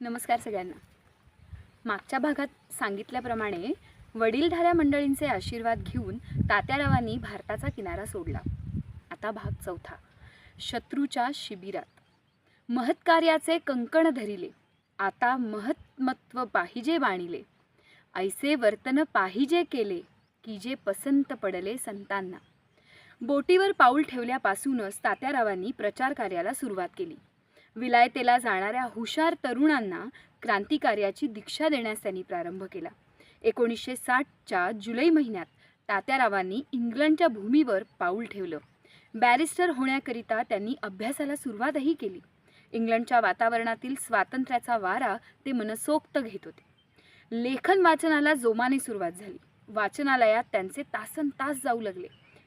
नमस्कार सगळ्यांना. मागच्या भागात सांगितल्याप्रमाणे वडीलधाऱ्या मंडळींचे आशीर्वाद घेऊन तात्यारावांनी भारताचा किनारा सोडला. आता भाग चौथा. शत्रूच्या शिबिरात. महत्कार्याचे कंकण धरिले. आता महत्मत्व पाहिजे बाणिले. ऐसे वर्तन पाहिजे केले की जे पसंत पडले संतांना. बोटीवर पाऊल ठेवल्यापासूनच तात्यारावांनी प्रचार कार्याला सुरुवात केली. विलायतेला जाणाऱ्या हुशार तरुणांना क्रांतिकार्याची दीक्षा देण्यास त्यांनी प्रारंभ केला. एकोणीसशे साठच्या जुलै महिन्यात तात्यारावांनी इंग्लंडच्या भूमीवर पाऊल ठेवलं. बॅरिस्टर होण्याकरिता त्यांनी अभ्यासाला सुरुवातही केली. इंग्लंडच्या वातावरणातील स्वातंत्र्याचा वारा ते मनसोक्त घेत होते. लेखन वाचनाला जोमाने सुरुवात झाली. वाचनालयात त्यांचे तासन तास जाऊ लागले.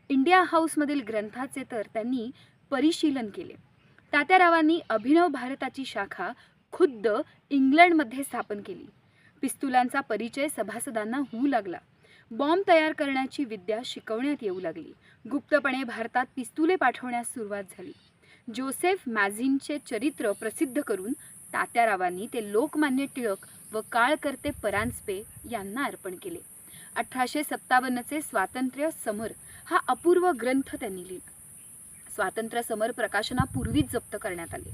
इंडिया हाऊसमधील ग्रंथाचे तर त्यांनी परिशीलन केले. तात्यारावांनी अभिनव भारताची शाखा खुद्द इंग्लंडमध्ये स्थापन केली. पिस्तुलांचा परिचय सभासदांना होऊ लागला. बॉम्ब तयार करण्याची विद्या शिकवण्यात येऊ लागली. गुप्तपणे भारतात पिस्तुले पाठवण्यास सुरुवात झाली. जोसेफ मॅझिनचे चरित्र प्रसिद्ध करून तात्यारावांनी ते लोकमान्य टिळक व काळकर्ते परांजपे यांना अर्पण केले. अठराशे सत्तावन्नचे स्वातंत्र्य समर हा अपूर्व ग्रंथ त्यांनी लिहिला. स्वातंत्र्य समर प्रकाशनापूर्वीच जप्त करण्यात आले.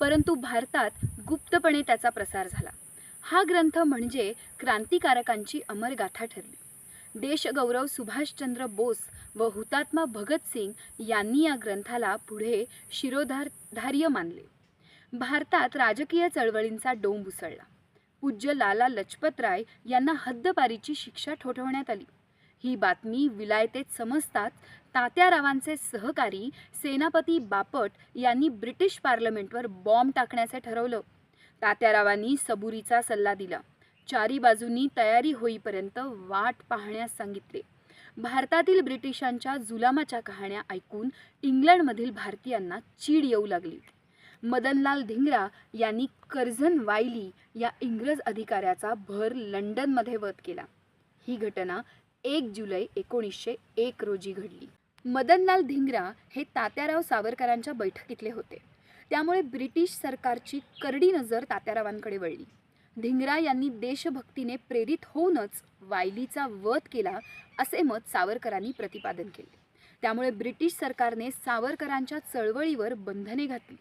परंतु भारतात गुप्तपणे त्याचा प्रसार झाला. हा ग्रंथ म्हणजे क्रांतिकारकांची अमरगाथा ठरली. देशगौरव सुभाषचंद्र बोस व हुतात्मा भगतसिंग यांनी या ग्रंथाला पुढे शिरोधार्य मानले. भारतात राजकीय चळवळींचा डोंब उसळला. पूज्य लाला लजपत राय यांना हद्दपारीची शिक्षा ठोठवण्यात आली. ही बातमी विलायतेत समजताच तात्यारावांचे सहकारी सेनापती बापट यांनी ब्रिटिश पार्लमेंटवर बॉम्ब टाकण्याचे ठरवलं. तात्यारावांनी सबुरीचा सल्ला दिला. चारी बाजूंनी तयारी होईपर्यंत वाट पाहण्यास सांगितले. भारतातील ब्रिटिशांच्या जुलामाच्या कहाण्या ऐकून इंग्लंडमधील भारतीयांना चीड येऊ लागली. मदनलाल धिंगरा यांनी कर्झन वायली या इंग्रज अधिकाऱ्याचा भर लंडनमध्ये वध केला. ही घटना एक जुलै एकोणीसशे एक रोजी घडली. मदनलाल धिंगरा हे तात्याराव सावरकरांच्या बैठकीतले होते. त्यामुळे ब्रिटिश सरकारची करडी नजर तात्यारावांकडे वळली. धिंगरा यांनी देशभक्तीने प्रेरित होऊनच वायलीचा वध केला असे मत सावरकरांनी प्रतिपादन केले. त्यामुळे ब्रिटिश सरकारने सावरकरांच्या चळवळीवर बंधने घातली.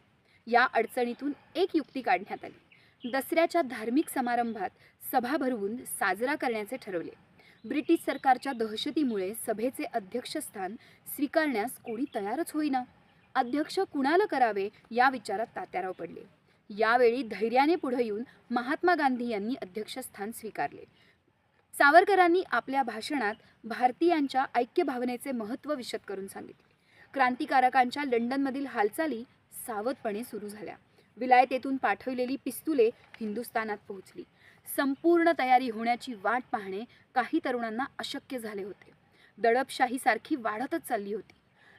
या अडचणीतून एक युक्ती काढण्यात आली. दसऱ्याच्या धार्मिक समारंभात सभा भरवून साजरा करण्याचे ठरवले. ब्रिटिश सरकारच्या दहशतीमुळे सभेचे अध्यक्षस्थान स्वीकारण्यास कोणी तयारच होईना. अध्यक्ष कुणाला करावे या विचारात तात्याराव पडले. यावेळी धैर्याने पुढे येऊन महात्मा गांधी यांनी अध्यक्षस्थान स्वीकारले. सावरकरांनी आपल्या भाषणात भारतीयांच्या ऐक्य भावनेचे महत्त्व विशद करून सांगितले. क्रांतिकारकांच्या लंडनमधील हालचाली सावधपणे सुरू झाल्या. विलायतेतून पाठवलेली पिस्तुले हिंदुस्थानात पोहोचली. संपूर्ण तयारी होण्याची वाट पाहणे काही तरुणांना अशक्य झाले होते. दडपशाहीसारखी वाढतच चालली होती.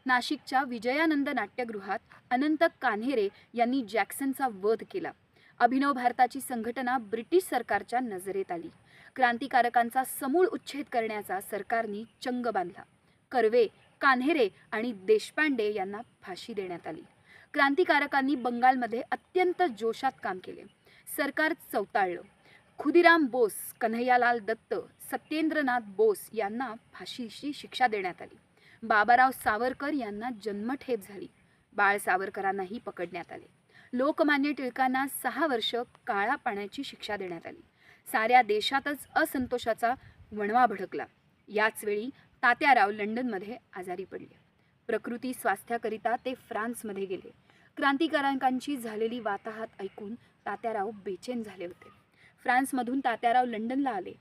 नाशिकच्या विजयानंद नाट्यगृहात अनंत कान्हेरे यांनी जॅक्सनचा वध केला. अभिनव भारताची संघटना ब्रिटिश सरकारच्या नजरेत आली. क्रांतिकारकांचा समूळ उच्छेद करण्याचा सरकारने चंग बांधला. कर्वे कान्हेरे आणि देशपांडे यांना फाशी देण्यात आली. क्रांतिकारकांनी बंगालमध्ये अत्यंत जोशात काम केले. सरकार चौताळलं. खुदिराम बोस कन्हैयालाल दत्त सत्येंद्रनाथ बोस यांना फाशीची शिक्षा देण्यात आली. बाबाराव सावरकर यांना जन्मठेप झाली. बाळ सावरकरांनाही पकडण्यात आले. लोकमान्य टिळकांना सहा वर्ष काळा पाण्याची शिक्षा देण्यात आली. साऱ्या देशातच असंतोषाचा वणवा भडकला. याच वेळी तात्याराव लंडनमध्ये आजारी पडले. प्रकृती स्वास्थ्याकरिता ते फ्रान्समध्ये गेले. क्रांतिकारकांची झालेली वाताहात ऐकून तात्याराव बेचैन झाले होते. फ्रान्समधून तात्याराव लंडनला आले.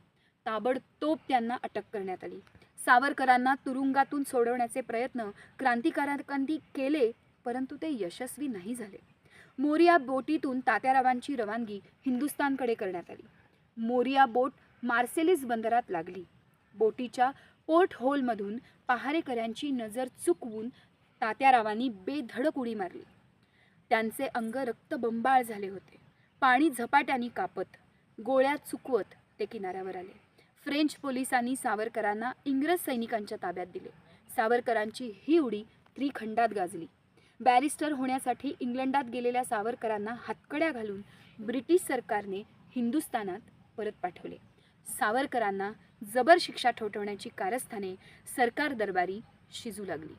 ताबडतोब त्यांना अटक करण्यात आली. सावरकरांना तुरुंगातून सोडवण्याचे प्रयत्न क्रांतिकारकांनी केले परंतु ते यशस्वी नाही झाले. मोरिया बोटीतून तात्यारावांची रवानगी हिंदुस्थानकडे करण्यात आली. मोरिया बोट मार्सेलिस बंदरात लागली. बोटीच्या पोर्ट होलमधून पहारेकऱ्यांची नजर चुकवून तात्यारावांनी बेधडक उडी मारली. त्यांचे अंग रक्तबंबाळ झाले होते. पाणी झपाट्याने कापत गोळ्या चुकवत ते किनाऱ्यावर आले. फ्रेंच पोलिसांनी सावरकरांना इंग्रज सैनिकांच्या ताब्यात दिले. सावरकरांची ही उडी त्रिखंडात गाजली. बॅरिस्टर होण्यासाठी इंग्लंडात गेलेल्या सावरकरांना हातकड्या घालून ब्रिटिश सरकारने हिंदुस्थानात परत पाठवले. सावरकरांना जबर शिक्षा ठोठवण्याची कारस्थाने सरकार दरबारी शिजू लागली.